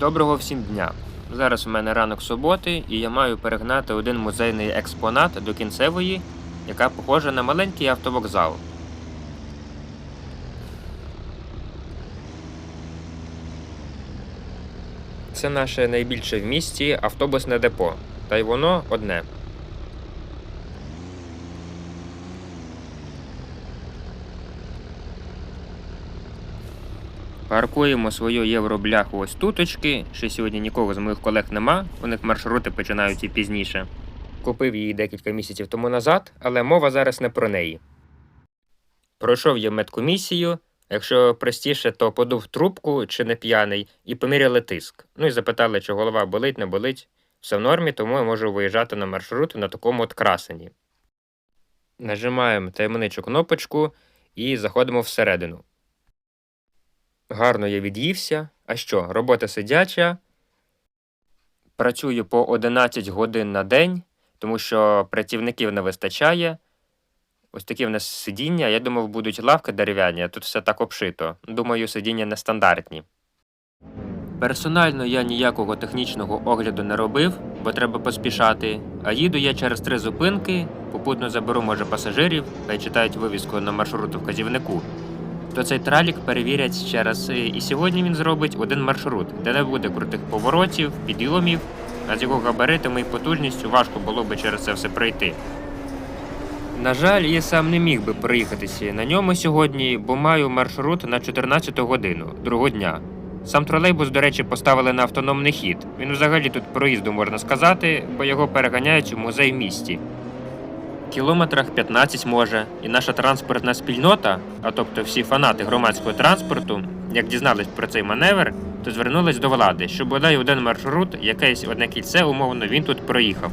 Доброго всім дня! Зараз у мене ранок суботи, і я маю перегнати один музейний експонат до кінцевої, яка похожа на маленький автовокзал. Це наше найбільше в місті автобусне депо, та й воно одне. Паркуємо свою євробляху ось туточки. Ще сьогодні нікого з моїх колег нема, у них маршрути починають і пізніше. Купив її декілька місяців тому назад, але мова зараз не про неї. Пройшов я медкомісію. Якщо простіше, то подув трубку чи не п'яний і поміряли тиск. Ну і запитали, чи голова болить, не болить. Все в нормі, тому я можу виїжджати на маршрут на такому от красені. Нажимаємо таємничу кнопочку і заходимо всередину. Гарно я від'ївся. А що, робота сидяча. Працюю по 11 годин на день, тому що працівників не вистачає. Ось такі в нас сидіння. Я думав, будуть лавки дерев'яні, а тут все так обшито. Думаю, сидіння нестандартні. Персонально я ніякого технічного огляду не робив, бо треба поспішати. А їду я через три зупинки, попутно заберу, може, пасажирів, хай читають вивіску на маршруту вказівнику то цей тралік перевірять ще раз. І сьогодні він зробить один маршрут, де не буде крутих поворотів, підйомів, а з його габаритами і потужністю важко було би через це все пройти. На жаль, я сам не міг би проїхатися на ньому сьогодні, бо маю маршрут на 14 годину другого дня. Сам тролейбус, до речі, поставили на автономний хід. Він взагалі тут проїзду можна сказати, бо його переганяють у музей в місті кілометрах 15 може, і наша транспортна спільнота, а тобто всі фанати громадського транспорту, як дізнались про цей маневр, то звернулись до влади, щоб бодай один маршрут, якесь одне кільце, умовно, він тут проїхав.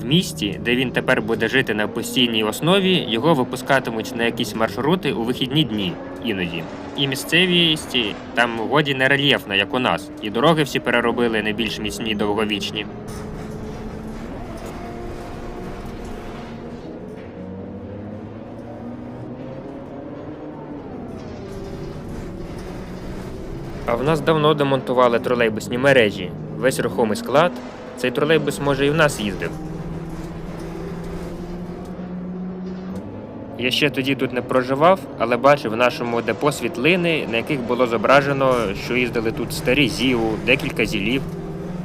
В місті, де він тепер буде жити на постійній основі, його випускатимуть на якісь маршрути у вихідні дні іноді. І місцевість там годі не рельєфна, як у нас, і дороги всі переробили не більш міцні довговічні. А в нас давно демонтували тролейбусні мережі. Весь рухомий склад. Цей тролейбус може і в нас їздив. Я ще тоді тут не проживав, але бачив в нашому депо світлини, на яких було зображено, що їздили тут старі ЗІУ, декілька зілів.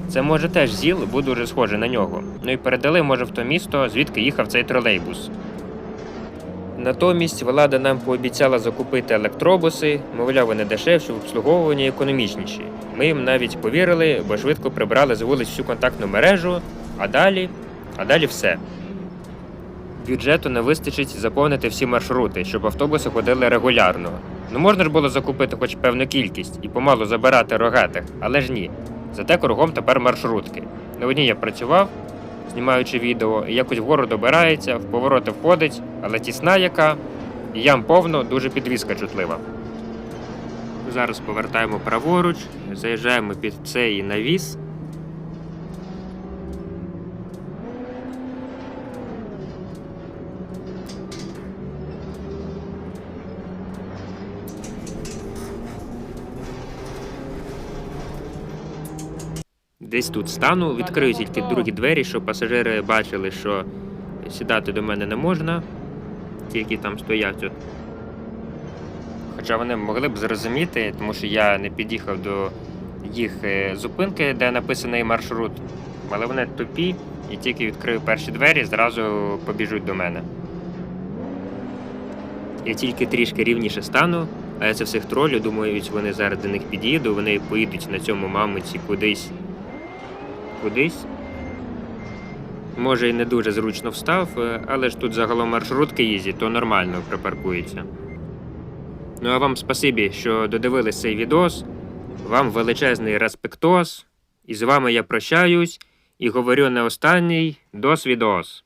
Це може теж ЗІЛ, бо дуже схоже на нього. Ну і передали, може, в то місто, звідки їхав цей тролейбус. Натомість влада нам пообіцяла закупити електробуси, мовляв, вони дешевші, в обслуговуванні економічніші. Ми їм навіть повірили, бо швидко прибрали з вулиць всю контактну мережу, а далі, а далі все. Бюджету не вистачить заповнити всі маршрути, щоб автобуси ходили регулярно. Ну можна ж було закупити хоч певну кількість і помалу забирати рогатих, але ж ні. Зате кругом тепер маршрутки. На одній я працював, знімаючи відео, і якось вгору добирається, в повороти входить, але тісна яка, і ям повно, дуже підвізка чутлива. Зараз повертаємо праворуч, заїжджаємо під цей навіс. Десь тут стану, відкрию тільки другі двері, щоб пасажири бачили, що сідати до мене не можна, ті, які там стоять. От. Хоча вони могли б зрозуміти, тому що я не під'їхав до їх е, зупинки, де написаний маршрут. Але вони тупі і тільки відкрию перші двері, зразу побіжуть до мене. Я тільки трішки рівніше стану, а я це всіх тролю, думаю, вони зараз до них під'їду, вони поїдуть на цьому мамиці кудись кудись. Може і не дуже зручно встав, е, але ж тут загалом маршрутки їздять, то нормально припаркується. Ну а вам спасибі, що додивились цей відос. Вам величезний респектос. І з вами я прощаюсь і говорю не останній дос відос.